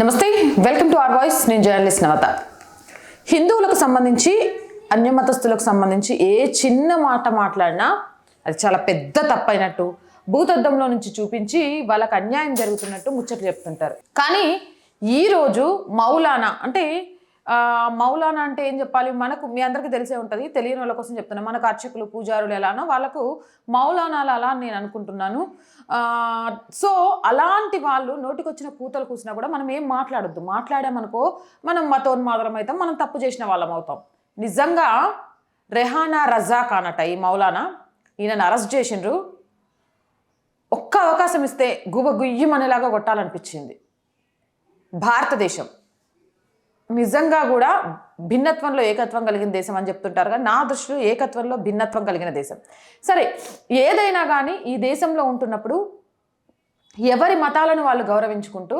నమస్తే welcome to R voice. నేను journalist నవత. హిందువులకు సంబంధించి అన్యమతస్తులకు సంబంధించి ఏ చిన్న మాట మాట్లాడినా అది చాలా పెద్ద తప్పైనట్టు భూతద్దంలో నుంచి చూపించి వాళ్ళకు అన్యాయం జరుగుతున్నట్టు ముచ్చట్లు చెప్తుంటారు. కానీ ఈరోజు మౌలానా అంటే మౌలానా అంటే ఏం చెప్పాలి? మనకు మీ అందరికీ తెలిసే ఉంటుంది. తెలియని వాళ్ళ కోసం చెప్తున్నాను మనకు అర్చకులు పూజారులు ఎలానో వాళ్ళకు మౌలానాలు అలా అని నేను అనుకుంటున్నాను. సో అలాంటి వాళ్ళు నోటికొచ్చిన పూతలు కూసినా కూడా మనం ఏం మాట్లాడొద్దు. మాట్లాడామనుకో మనం మతోన్మాదరం అవుతాం. మనం తప్పు చేసిన వాళ్ళం అవుతాం. నిజంగా రెహానా రజాక్ అనట ఈ మౌలానా. ఈయనను అరెస్ట్ చేసిండ్రు. ఒక్క అవకాశం ఇస్తే గుబ గుయ్యమనేలాగా కొట్టాలనిపించింది. భారతదేశం. నిజంగా కూడా భిన్నత్వంలో ఏకత్వం కలిగిన దేశం అని చెప్తుంటారు కానీ నా దృష్టిలో ఏకత్వంలో భిన్నత్వం కలిగిన దేశం. సరే ఏదైనా కానీ ఈ దేశంలో ఉంటున్నప్పుడు ఎవరి మతాలను వాళ్ళు గౌరవించుకుంటూ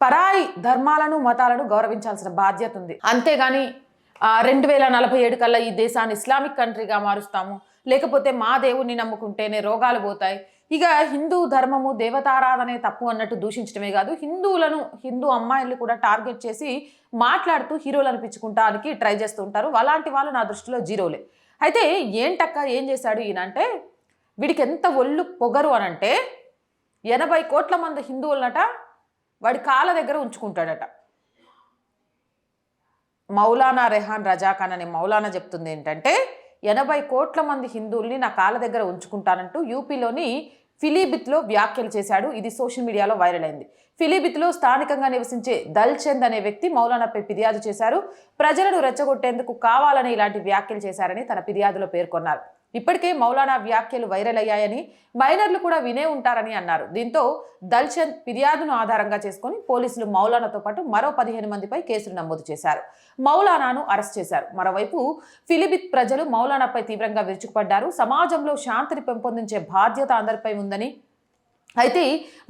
పరాయి ధర్మాలను మతాలను గౌరవించాల్సిన బాధ్యత ఉంది. అంతేగాని రెండు వేల నలభై ఏడు కల్లా ఈ దేశాన్ని ఇస్లామిక్ కంట్రీగా మారుస్తాము. లేకపోతే మా దేవుణ్ణి నమ్ముకుంటేనే రోగాలు పోతాయి. ఇక హిందూ ధర్మము దేవతారాధనే తప్పు అన్నట్టు దూషించడమే కాదు హిందువులను హిందూ అమ్మాయిల్ని కూడా టార్గెట్ చేసి మాట్లాడుతూ హీరోలు అనిపించుకుంటానికి ట్రై చేస్తూ ఉంటారు. అలాంటి వాళ్ళు నా దృష్టిలో జీరోలే. అయితే ఏంటక్క ఏం చేశాడు ఈయన అంటే వీడికి ఎంత ఒళ్ళు పొగరు అనంటే ఎనభై కోట్ల మంది హిందువులనట వాడి కాళ్ళ దగ్గర ఉంచుకుంటాడట. మౌలానా రెహాన్ రజాఖాన్ అనే మౌలానా చెప్తుంది ఏంటంటే ఎనభై కోట్ల మంది హిందువుల్ని నా కాళ్ళ దగ్గర ఉంచుకుంటానంటూ యూపీలోని ఫిలీబిత్లో వ్యాఖ్యలు చేశాడు. ఇది సోషల్ మీడియాలో వైరల్ అయింది. ఫిలీబిత్లో స్థానికంగా నివసించే దల్చంద్ అనే వ్యక్తి మౌలానాపై ఫిర్యాదు చేశారు. ప్రజలను రెచ్చగొట్టేందుకు కావాలని ఇలాంటి వ్యాఖ్యలు చేశారని తన ఫిర్యాదులో పేర్కొన్నారు. ఇప్పటికే మౌలానా వ్యాఖ్యలు వైరల్ అయ్యాయని మైనర్లు కూడా వినే ఉంటారని అన్నారు. దీంతో దల్చంద్ ఫిర్యాదును ఆధారంగా చేసుకొని పోలీసులు మౌలానాతో పాటు మరో పదిహేను మందిపై కేసులు నమోదు చేశారు. మౌలానాను అరెస్ట్ చేశారు. మరోవైపు ఫిలిబిత్ ప్రజలు మౌలానాపై తీవ్రంగా విరుచుకుపడ్డారు. సమాజంలో శాంతిని పెంపొందించే బాధ్యత అందరిపై ఉందని అయితే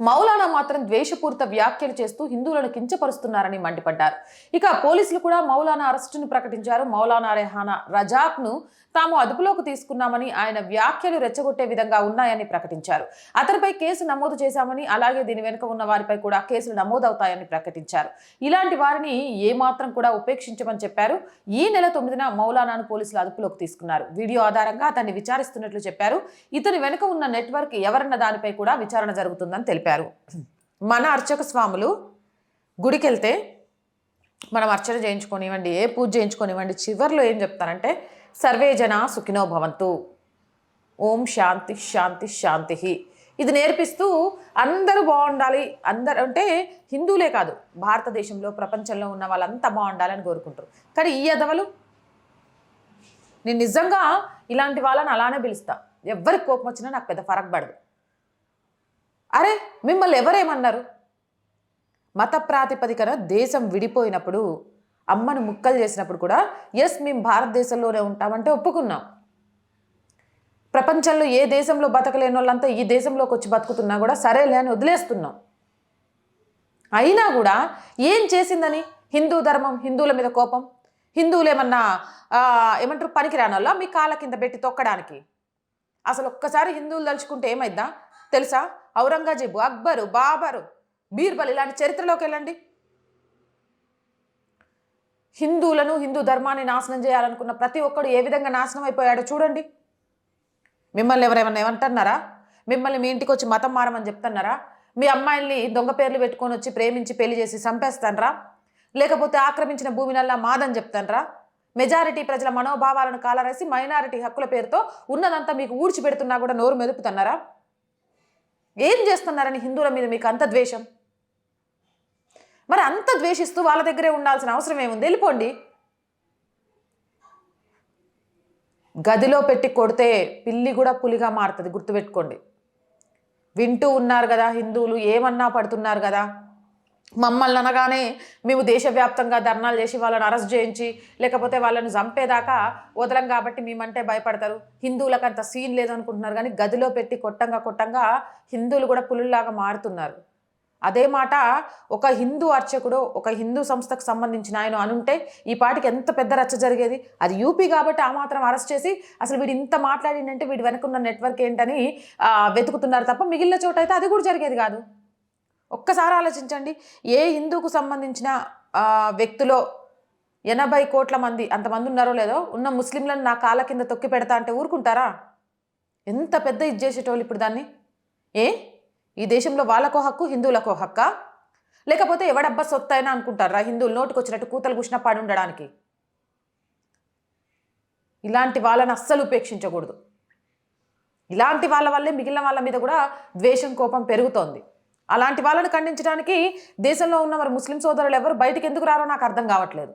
మౌలానా మాత్రం ద్వేషపూరిత వ్యాఖ్యలు చేస్తూ హిందువులను కించపరుస్తున్నారని మండిపడ్డారు. ఇక పోలీసులు కూడా మౌలానా అరెస్టును ప్రకటించారు. మౌలానా రెహానా రజాక్ను తాము అదుపులోకి తీసుకున్నామని ఆయన వ్యాఖ్యలు రెచ్చగొట్టే విధంగా ఉన్నాయని ప్రకటించారు. అతనిపై కేసు నమోదు చేశామని అలాగే దీని వెనుక ఉన్న వారిపై కూడా కేసులు నమోదవుతాయని ప్రకటించారు. ఇలాంటి వారిని ఏమాత్రం కూడా ఉపేక్షించమని చెప్పారు. ఈ నెల తొమ్మిదిన మౌలానాను పోలీసులు అదుపులోకి తీసుకున్నారు. వీడియో ఆధారంగా అతన్ని విచారిస్తున్నట్లు చెప్పారు. ఇతని వెనుక ఉన్న నెట్వర్క్ ఎవరన్న దానిపై కూడా విచారణ జరుగుతుందని తెలిపారు. మన అర్చక స్వాములు గుడికి వెళ్తే మనం అర్చన చేయించుకోనివ్వండి ఏ పూజ చేయించుకోనివ్వండి చివర్లో ఏం చెప్తారంటే సర్వే జన సుఖినో భవంతు. ఓం శాంతి శాంతి శాంతి. ఇది నేర్పిస్తూ అందరూ బాగుండాలి. అందరు అంటే హిందువులే కాదు భారతదేశంలో ప్రపంచంలో ఉన్న వాళ్ళంతా బాగుండాలని కోరుకుంటారు. కానీ ఈ అదవలు నేను నిజంగా ఇలాంటి వాళ్ళని అలానే పిలుస్తా. ఎవరికి కోపం వచ్చినా నాకు పెద్ద ఫరక్ పడదు. అరే మిమ్మల్ని ఎవరేమన్నారు? మత ప్రాతిపదికన దేశం విడిపోయినప్పుడు అమ్మను ముక్కలు చేసినప్పుడు కూడా ఎస్ మేము భారతదేశంలోనే ఉంటామంటే ఒప్పుకున్నాం. ప్రపంచంలో ఏ దేశంలో బతకలేని వాళ్ళంతా ఈ దేశంలోకి వచ్చి బతుకుతున్నా కూడా సరేలే అని వదిలేస్తున్నాం. అయినా కూడా ఏం చేసిందని? హిందూ ధర్మం హిందువుల మీద కోపం? హిందువులు ఏమన్నా ఏమంటారు పనికిరాని వాళ్ళ మీ కాళ్ళ కింద పెట్టి తొక్కడానికి? అసలు ఒక్కసారి హిందువులు తలుచుకుంటే ఏమైద్దా? తెలుసా? ఔరంగజేబు అక్బరు బాబరు బీర్బల్ ఇలాంటి చరిత్రలోకి వెళ్ళండి. హిందువులను హిందూ ధర్మాన్ని నాశనం చేయాలనుకున్న ప్రతి ఒక్కడు ఏ విధంగా నాశనం అయిపోయాడో చూడండి. మిమ్మల్ని ఎవరేమన్నా ఏమంటున్నారా? మిమ్మల్ని మీ ఇంటికి వచ్చి మతం మారమని చెప్తున్నారా? మీ అమ్మాయిల్ని దొంగ పేర్లు పెట్టుకొని వచ్చి ప్రేమించి పెళ్ళి చేసి చంపేస్తానరా? లేకపోతే ఆక్రమించిన భూమినల్లా మాదని చెప్తానరా? మెజారిటీ ప్రజల మనోభావాలను కాలరేసి మైనారిటీ హక్కుల పేరుతో ఉన్నదంతా మీకు ఊడ్చిపెడుతున్నా కూడా నోరు మెదుపుతున్నారా? ఏం చేస్తున్నారని హిందువుల మీద మీకు అంత ద్వేషం? మరి అంత ద్వేషిస్తూ వాళ్ళ దగ్గరే ఉండాల్సిన అవసరం ఏముంది? వెళ్ళిపోండి. గదిలో పెట్టి కొడితే పిల్లి కూడా పులిగా మారుతుంది. గుర్తుపెట్టుకోండి. వింటూ ఉన్నారు కదా హిందువులు ఏమన్నా పడుతున్నారు కదా? మమ్మల్ని అనగానే మేము దేశవ్యాప్తంగా ధర్నాలు చేసి వాళ్ళని అరెస్ట్ చేయించి లేకపోతే వాళ్ళని చంపేదాకా వదలం కాబట్టి మేమంటే భయపడతారు. హిందువులకు అంత సీన్ లేదనుకుంటున్నారు కానీ గదిలో పెట్టి కొట్టంగా కొట్టంగా హిందువులు కూడా పులుల్లాగా మారుతున్నారు. అదే మాట ఒక హిందూ అర్చకుడు ఒక హిందూ సంస్థకు సంబంధించిన ఆయన అనుంటే ఈ పాటికి ఎంత పెద్ద రచ్చ జరిగేది? అది యూపీ కాబట్టి ఆ మాత్రం అరెస్ట్ చేసి అసలు వీడు ఇంత మాట్లాడిందంటే వీడి వెనకున్న నెట్వర్క్ ఏంటని వెతుకుతున్నారు తప్ప మిగిలిన చోట అయితే అది కూడా జరిగేది కాదు. ఒక్కసారి ఆలోచించండి. ఏ హిందూకు సంబంధించిన వ్యక్తిలో ఎనభై కోట్ల మంది అంతమంది ఉన్నారో లేదో ఉన్న ముస్లింలను నా కాళ్ళ కింద తొక్కి పెడతా అంటే ఊరుకుంటారా? ఎంత పెద్ద ఇది చేసేటోళ్ళు ఇప్పుడు దాన్ని? ఏ? ఈ దేశంలో వాళ్ళకో హక్కు హిందువులకో హక్కా? లేకపోతే ఎవడబ్బా సొత్తు అయినా అనుకుంటారా హిందువులు నోటుకు వచ్చినట్టు కూతలు కూసిన పాడి ఉండడానికి? ఇలాంటి వాళ్ళని అస్సలు ఉపేక్షించకూడదు. ఇలాంటి వాళ్ళ వల్లే మిగిలిన వాళ్ళ మీద కూడా ద్వేషం కోపం పెరుగుతోంది. అలాంటి వాళ్ళని ఖండించడానికి దేశంలో ఉన్న మరి ముస్లిం సోదరులు ఎవరు బయటకు ఎందుకు రారో నాకు అర్థం కావట్లేదు.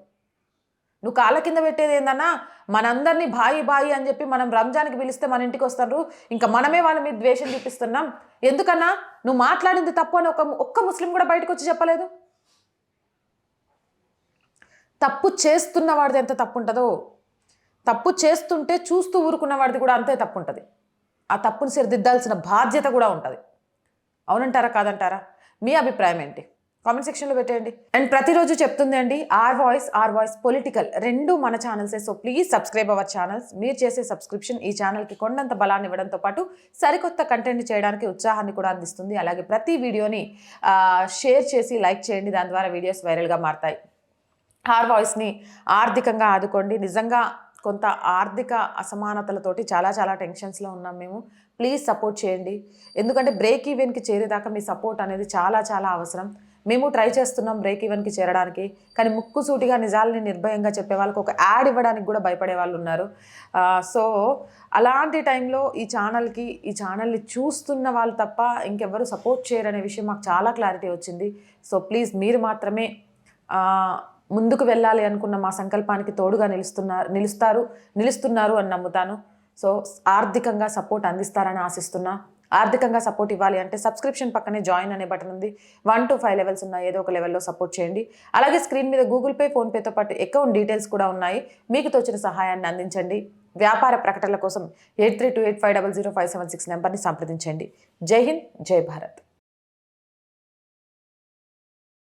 నువ్వు కాళ్ళ కింద పెట్టేది ఏందన్నా మనందరినీ బాయి బాయి అని చెప్పి మనం రంజాన్కి పిలిస్తే మన ఇంటికి వస్తారు. ఇంకా మనమే వాళ్ళ మీద ద్వేషం చూపిస్తున్నాం. ఎందుకన్నా నువ్వు మాట్లాడింది తప్పు అని ఒక ఒక్క ముస్లిం కూడా బయటకు వచ్చి చెప్పలేదు? తప్పు చేస్తున్న వాడిది ఎంత తప్పు ఉంటుందో తప్పు చేస్తుంటే చూస్తూ ఊరుకున్న వాడిది కూడా అంతే తప్పు ఉంటుంది ఆ తప్పుని సరిదిద్దాల్సిన బాధ్యత కూడా ఉంటుంది. అవునంటారా కాదంటారా? మీ అభిప్రాయం ఏంటి? కామెంట్ సెక్షన్లో పెట్టేయండి. అండ్ ప్రతిరోజు చెప్తుంది అండి R voice R voice political రెండు మన ఛానల్సే. So please subscribe our channels. మీరు చేసే సబ్స్క్రిప్షన్ ఈ ఛానల్కి కొండంత బలాన్ని ఇవ్వడంతో పాటు సరికొత్త కంటెంట్ చేయడానికి ఉత్సాహాన్ని కూడా అందిస్తుంది. అలాగే ప్రతి వీడియోని షేర్ చేసి లైక్ చేయండి. దాని ద్వారా వీడియోస్ వైరల్గా మారుతాయి. ఆర్ వాయిస్ని ఆర్థికంగా ఆదుకోండి. నిజంగా కొంత ఆర్థిక అసమానతలతోటి చాలా చాలా టెన్షన్స్లో ఉన్నాం మేము. ప్లీజ్ సపోర్ట్ చేయండి. ఎందుకంటే బ్రేక్ ఈవెన్కి చేరేదాకా మీ సపోర్ట్ అనేది చాలా చాలా అవసరం. మేము ట్రై చేస్తున్నాం బ్రేక్ ఈవెన్కి చేరడానికి కానీ ముక్కుసూటిగా నిజాలని నిర్భయంగా చెప్పే వాళ్ళకి ఒక యాడ్ ఇవ్వడానికి కూడా భయపడే వాళ్ళు ఉన్నారు. సో అలాంటి టైంలో ఈ ఛానల్కి ఈ ఛానల్ని చూస్తున్న వాళ్ళు తప్ప ఇంకెవ్వరు సపోర్ట్ చేయరనే విషయం మాకు చాలా క్లారిటీ వచ్చింది. సో ప్లీజ్ మీరు మాత్రమే ముందుకు వెళ్ళాలి అనుకున్న మా సంకల్పానికి తోడుగా నిలుస్తున్నారు నిలుస్తారు నిలుస్తున్నారు అని నమ్ముతాను. సో ఆర్థికంగా సపోర్ట్ అందిస్తారని ఆశిస్తున్నా. ఆర్థికంగా సపోర్ట్ ఇవ్వాలి అంటే సబ్స్క్రిప్షన్ పక్కనే జాయిన్ అనే బటన్ ఉంది. వన్ టు ఫైవ్ లెవెల్స్ ఉన్నాయి. ఏదో ఒక లెవెల్లో సపోర్ట్ చేయండి. అలాగే స్క్రీన్ మీద గూగుల్ పే ఫోన్పేతో పాటు అకౌంట్ డీటెయిల్స్ కూడా ఉన్నాయి. మీకు తోచిన సహాయాన్ని అందించండి. వ్యాపార ప్రకటనల కోసం eight three two eight five double zero five seven six నెంబర్ని సంప్రదించండి. జై హింద్ జై భారత్.